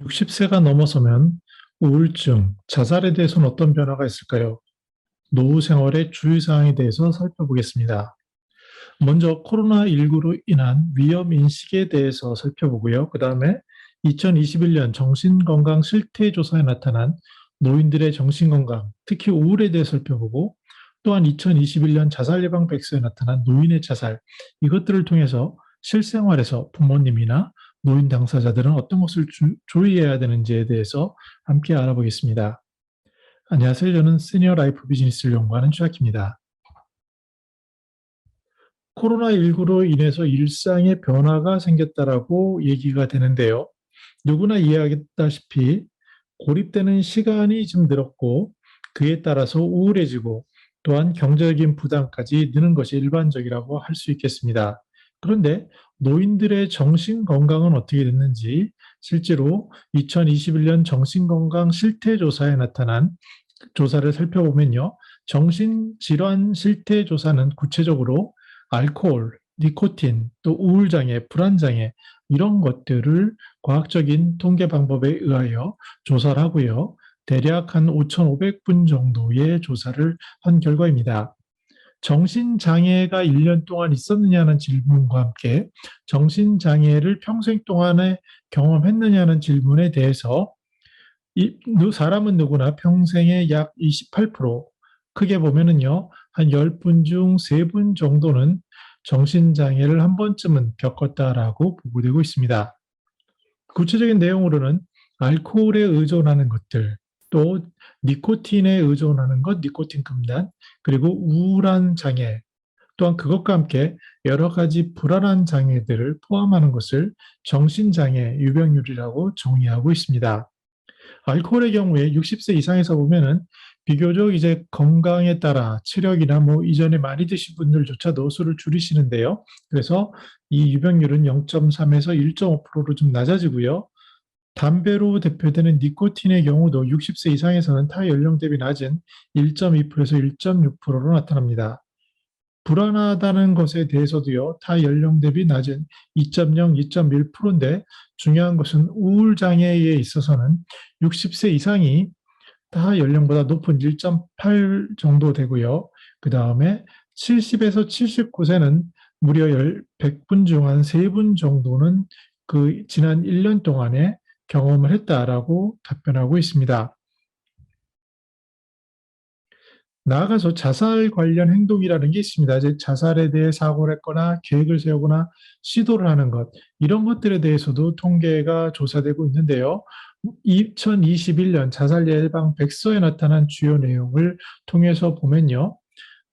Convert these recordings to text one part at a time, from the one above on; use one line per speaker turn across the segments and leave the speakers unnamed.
60세가 넘어서면 우울증, 자살에 대해서는 어떤 변화가 있을까요? 노후 생활의 주의사항에 대해서 살펴보겠습니다. 먼저 코로나19로 인한 위험 인식에 대해서 살펴보고요. 그 다음에 2021년 정신건강 실태조사에 나타난 노인들의 정신건강, 특히 우울에 대해 살펴보고 또한 2021년 자살 예방 백서에 나타난 노인의 자살, 이것들을 통해서 실생활에서 부모님이나 노인 당사자들은 어떤 것을 주, 주의해야 되는지에 대해서 함께 알아보겠습니다. 안녕하세요. 저는 시니어 라이프 비즈니스를 연구하는 최학입니다. 코로나19로 인해서 일상에 변화가 생겼다라고 얘기가 되는데요. 누구나 이해하겠다시피 고립되는 시간이 좀 늘었고 그에 따라서 우울해지고 또한 경제적인 부담까지 느는 것이 일반적이라고 할 수 있겠습니다. 그런데 노인들의 정신 건강은 어떻게 됐는지 실제로 2021년 정신건강 실태조사에 나타난 조사를 살펴보면요. 정신질환 실태조사는 구체적으로 알코올, 니코틴, 또 우울장애, 불안장애 이런 것들을 과학적인 통계 방법에 의하여 조사를 하고요. 대략 한 5,500분 정도의 조사를 한 결과입니다. 정신장애가 1년 동안 있었느냐는 질문과 함께 정신장애를 평생 동안에 경험했느냐는 질문에 대해서 이 사람은 누구나 평생에 약28% 크게 보면은요 한 10분 중 3분 정도는 정신장애를 한 번쯤은 겪었다라고 보고되고 있습니다. 구체적인 내용으로는 알코올에 의존하는 것들, 또 니코틴에 의존하는 것, 니코틴 금단, 그리고 우울한 장애, 또한 그것과 함께 여러 가지 불안한 장애들을 포함하는 것을 정신장애 유병률이라고 정의하고 있습니다. 알코올의 경우에 60세 이상에서 보면은 비교적 이제 건강에 따라 체력이나 뭐 이전에 많이 드신 분들조차도 술을 줄이시는데요. 그래서 이 유병률은 0.3에서 1.5%로 좀 낮아지고요. 담배로 대표되는 니코틴의 경우도 60세 이상에서는 타 연령 대비 낮은 1.2%에서 1.6%로 나타납니다. 불안하다는 것에 대해서도요, 타 연령 대비 낮은 2.0, 2.1%인데 중요한 것은 우울 장애에 있어서는 60세 이상이 타 연령보다 높은 1.8 정도 되고요. 그 다음에 70에서 79세는 무려 100분 중 한 3분 정도는 그 지난 1년 동안에 경험을 했다라고 답변하고 있습니다. 나아가서 자살 관련 행동이라는 게 있습니다. 즉 자살에 대해 사고를 했거나 계획을 세우거나 시도를 하는 것 이런 것들에 대해서도 통계가 조사되고 있는데요. 2021년 자살 예방 백서에 나타난 주요 내용을 통해서 보면요.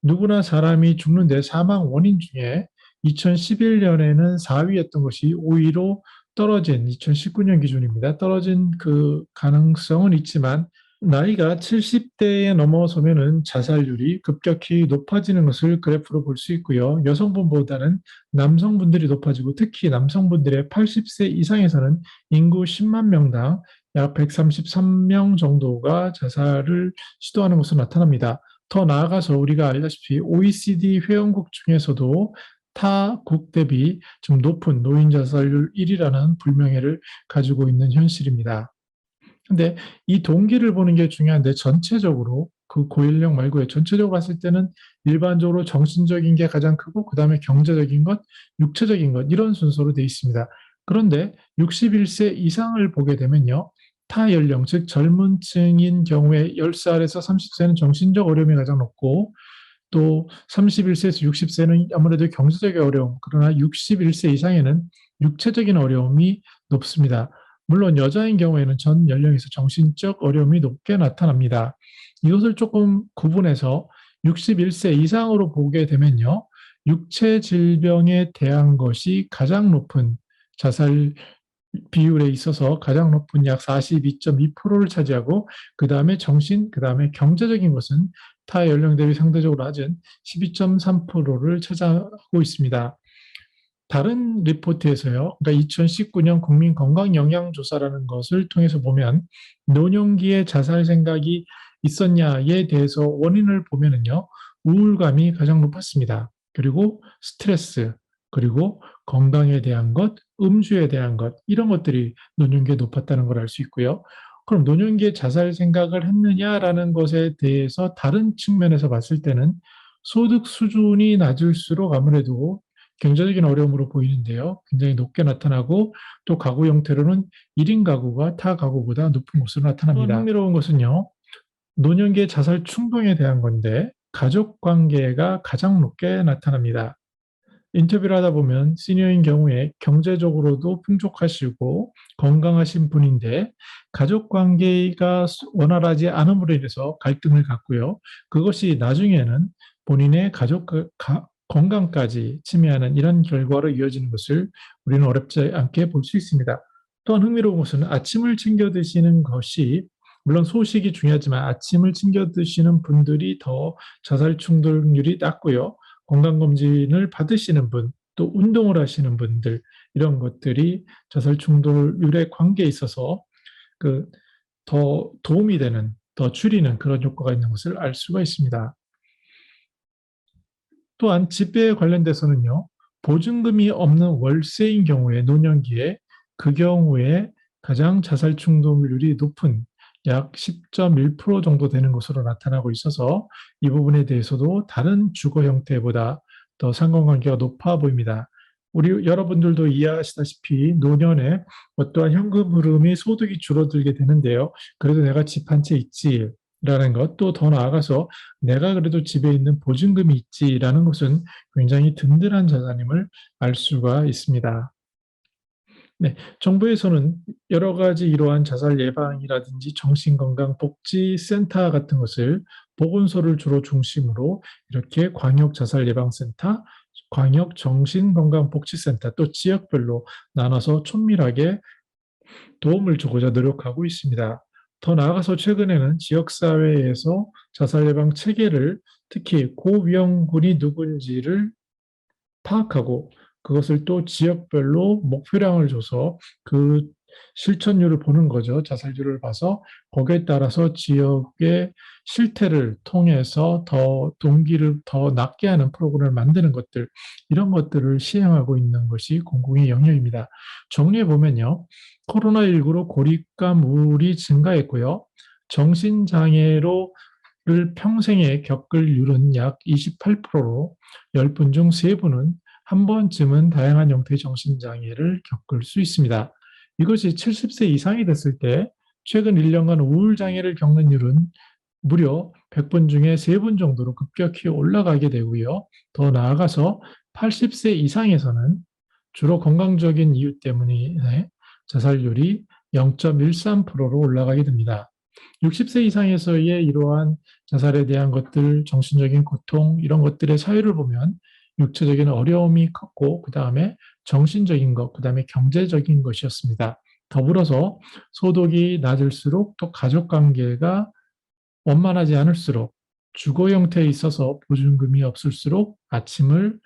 누구나 사람이 죽는데 사망 원인 중에 2011년에는 4위였던 것이 5위로 떨어진 2019년 기준입니다. 떨어진 그 가능성은 있지만 나이가 70대에 넘어서면은 자살률이 급격히 높아지는 것을 그래프로 볼 수 있고요. 여성분보다는 남성분들이 높아지고 특히 남성분들의 80세 이상에서는 인구 10만 명당 약 133명 정도가 자살을 시도하는 것으로 나타납니다. 더 나아가서 우리가 알다시피 OECD 회원국 중에서도 타국 대비 좀 높은 노인 자살률 1위라는 불명예를 가지고 있는 현실입니다. 근데 이 동기를 보는 게 중요한데 전체적으로 그 고연령 말고요. 전체적으로 봤을 때는 일반적으로 정신적인 게 가장 크고 그 다음에 경제적인 것, 육체적인 것 이런 순서로 되어 있습니다. 그런데 61세 이상을 보게 되면요. 타 연령, 즉 젊은 층인 경우에 10살에서 30세는 정신적 어려움이 가장 높고 또 31세에서 60세는 아무래도 경제적인 어려움, 그러나 61세 이상에는 육체적인 어려움이 높습니다. 물론 여자인 경우에는 전 연령에서 정신적 어려움이 높게 나타납니다. 이것을 조금 구분해서 61세 이상으로 보게 되면요. 육체 질병에 대한 것이 가장 높은 자살 비율에 있어서 가장 높은 약 42.2%를 차지하고 그 다음에 정신, 그 다음에 경제적인 것은 타 연령 대비 상대적으로 낮은 12.3%를 차지하고 있습니다. 다른 리포트에서요, 그러니까 2019년 국민 건강 영양 조사라는 것을 통해서 보면 노년기에 자살 생각이 있었냐에 대해서 원인을 보면은요, 우울감이 가장 높았습니다. 그리고 스트레스, 그리고 건강에 대한 것, 음주에 대한 것, 이런 것들이 노년기에 높았다는 걸 알 수 있고요. 그럼 노년기에 자살 생각을 했느냐라는 것에 대해서 다른 측면에서 봤을 때는 소득 수준이 낮을수록 아무래도 경제적인 어려움으로 보이는데요. 굉장히 높게 나타나고 또 가구 형태로는 1인 가구가 타 가구보다 높은 것으로 나타납니다. 또 흥미로운 것은요. 노년기의 자살 충동에 대한 건데 가족 관계가 가장 높게 나타납니다. 인터뷰를 하다 보면 시니어인 경우에 경제적으로도 풍족하시고 건강하신 분인데 가족 관계가 원활하지 않음으로 인해서 갈등을 갖고요. 그것이 나중에는 본인의 가족 가, 건강까지 침해하는 이런 결과로 이어지는 것을 우리는 어렵지 않게 볼 수 있습니다. 또한 흥미로운 것은 아침을 챙겨 드시는 것이 물론 소식이 중요하지만 아침을 챙겨 드시는 분들이 더 자살 충동률이 낮고요. 건강검진을 받으시는 분, 또 운동을 하시는 분들, 이런 것들이 자살 충동률의 관계에 있어서 그 더 도움이 되는, 더 줄이는 그런 효과가 있는 것을 알 수가 있습니다. 또한 집배에 관련돼서는요, 보증금이 없는 월세인 경우에 노년기에 그 경우에 가장 자살 충동률이 높은 약 10.1% 정도 되는 것으로 나타나고 있어서 이 부분에 대해서도 다른 주거 형태보다 더 상관관계가 높아 보입니다. 우리 여러분들도 이해하시다시피 노년에 어떠한 현금 흐름이 소득이 줄어들게 되는데요. 그래도 내가 집 한 채 있지 라는 것, 또 더 나아가서 내가 그래도 집에 있는 보증금이 있지라는 것은 굉장히 든든한 자산임을 알 수가 있습니다. 네, 정부에서는 여러 가지 이러한 자살 예방이라든지 정신건강복지센터 같은 것을 보건소를 주로 중심으로 이렇게 광역 자살 예방센터, 광역 정신건강복지센터 또 지역별로 나눠서 촌밀하게 도움을 주고자 노력하고 있습니다. 더 나아가서 최근에는 지역사회에서 자살 예방 체계를 특히 고위험군이 누군지를 파악하고 그것을 또 지역별로 목표량을 줘서 그 실천율을 보는 거죠. 자살률을 봐서 거기에 따라서 지역의 실태를 통해서 더 동기를 더 낮게 하는 프로그램을 만드는 것들 이런 것들을 시행하고 있는 것이 공공의 영역입니다. 정리해 보면요. 코로나19로 고립감 우울이 증가했고요. 정신장애로 를 평생에 겪을 율은 약 28%로 10분 중 3분은 한 번쯤은 다양한 형태의 정신장애를 겪을 수 있습니다. 이것이 70세 이상이 됐을 때 최근 1년간 우울장애를 겪는 율은 무려 100분 중에 3분 정도로 급격히 올라가게 되고요. 더 나아가서 80세 이상에서는 주로 건강적인 이유 때문에 자살률이 0.13%로 올라가게 됩니다. 60세 이상에서의 이러한 자살에 대한 것들, 정신적인 고통, 이런 것들의 사유를 보면 육체적인 어려움이 컸고 그 다음에 정신적인 것, 그 다음에 경제적인 것이었습니다. 더불어서 소득이 낮을수록 또 가족관계가 원만하지 않을수록 주거 형태에 있어서 보증금이 없을수록 아침을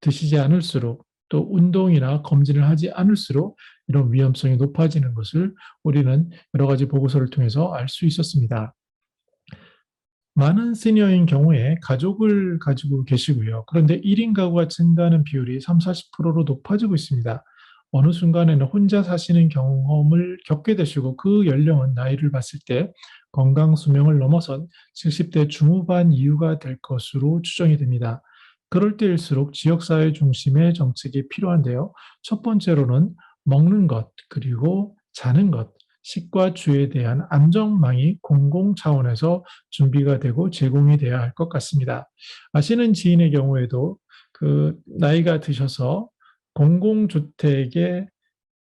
드시지 않을수록 또 운동이나 검진을 하지 않을수록 이런 위험성이 높아지는 것을 우리는 여러 가지 보고서를 통해서 알 수 있었습니다. 많은 시니어인 경우에 가족을 가지고 계시고요. 그런데 1인 가구가 증가하는 비율이 3, 40%로 높아지고 있습니다. 어느 순간에는 혼자 사시는 경험을 겪게 되시고 그 연령은 나이를 봤을 때 건강 수명을 넘어선 70대 중후반 이후가 될 것으로 추정이 됩니다. 그럴 때일수록 지역사회 중심의 정책이 필요한데요. 첫 번째로는 먹는 것, 그리고 자는 것, 식과 주에 대한 안정망이 공공 차원에서 준비가 되고 제공이 되어야 할 것 같습니다. 아시는 지인의 경우에도 그 나이가 드셔서 공공주택에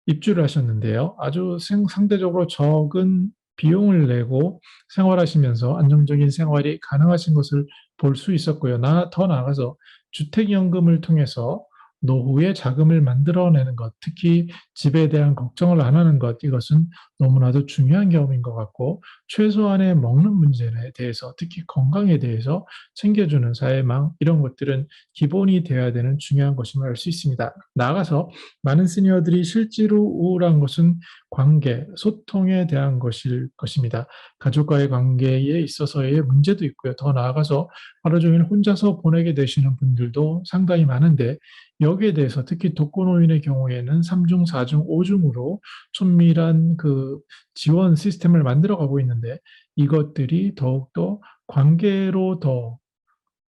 입주를 하셨는데요. 아주 상대적으로 적은 비용을 내고 생활하시면서 안정적인 생활이 가능하신 것을 볼 수 있었고요. 나, 더 나아가서 주택연금을 통해서 노후에 자금을 만들어내는 것, 특히 집에 대한 걱정을 안 하는 것, 이것은 너무나도 중요한 경험인 것 같고, 최소한의 먹는 문제에 대해서, 특히 건강에 대해서 챙겨주는 사회망, 이런 것들은 기본이 되어야 되는 중요한 것임을 알 수 있습니다. 나아가서 많은 시니어들이 실제로 우울한 것은 관계, 소통에 대한 것일 것입니다. 가족과의 관계에 있어서의 문제도 있고요. 더 나아가서 하루 종일 혼자서 보내게 되시는 분들도 상당히 많은데 여기에 대해서 특히 독거노인의 경우에는 3중, 4중, 5중으로 촌밀한 그 지원 시스템을 만들어 가고 있는데 이것들이 더욱더 관계로 더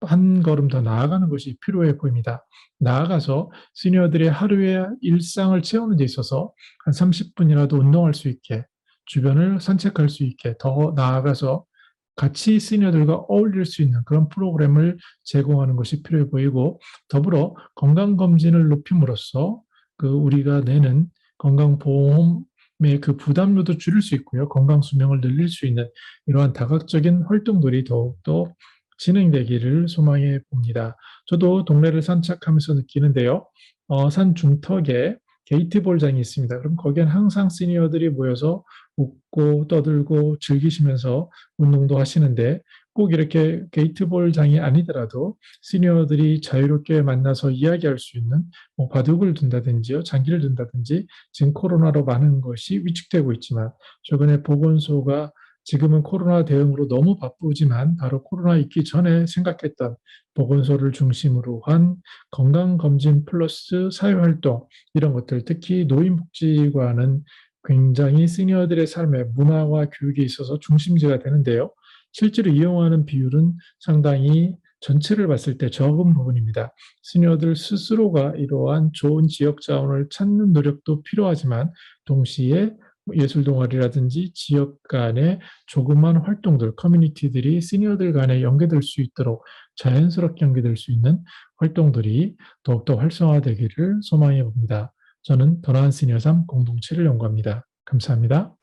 한 걸음 더 나아가는 것이 필요해 보입니다. 나아가서 시니어들의 하루의 일상을 채우는 데 있어서 한 30분이라도 운동할 수 있게 주변을 산책할 수 있게 더 나아가서 같이 시니어들과 어울릴 수 있는 그런 프로그램을 제공하는 것이 필요해 보이고 더불어 건강검진을 높임으로써 그 우리가 내는 건강보험의 그 부담료도 줄일 수 있고요. 건강 수명을 늘릴 수 있는 이러한 다각적인 활동들이 더욱더 진행되기를 소망해 봅니다. 저도 동네를 산책하면서 느끼는데요. 어, 산 중턱에 게이트볼장이 있습니다. 그럼 거기엔 항상 시니어들이 모여서 웃고 떠들고 즐기시면서 운동도 하시는데 꼭 이렇게 게이트볼장이 아니더라도 시니어들이 자유롭게 만나서 이야기할 수 있는 뭐 바둑을 둔다든지요, 장기를 둔다든지 지금 코로나로 많은 것이 위축되고 있지만 최근에 보건소가 지금은 코로나 대응으로 너무 바쁘지만 바로 코로나 있기 전에 생각했던 보건소를 중심으로 한 건강검진 플러스 사회활동 이런 것들 특히 노인복지관은 굉장히 시니어들의 삶의 문화와 교육에 있어서 중심지가 되는데요. 실제로 이용하는 비율은 상당히 전체를 봤을 때 적은 부분입니다. 시니어들 스스로가 이러한 좋은 지역 자원을 찾는 노력도 필요하지만 동시에 예술 동아리라든지 지역 간의 조그만 활동들, 커뮤니티들이 시니어들 간에 연계될 수 있도록 자연스럽게 연계될 수 있는 활동들이 더욱더 활성화되기를 소망해 봅니다. 저는 더나은 시니어 삶 공동체를 연구합니다. 감사합니다.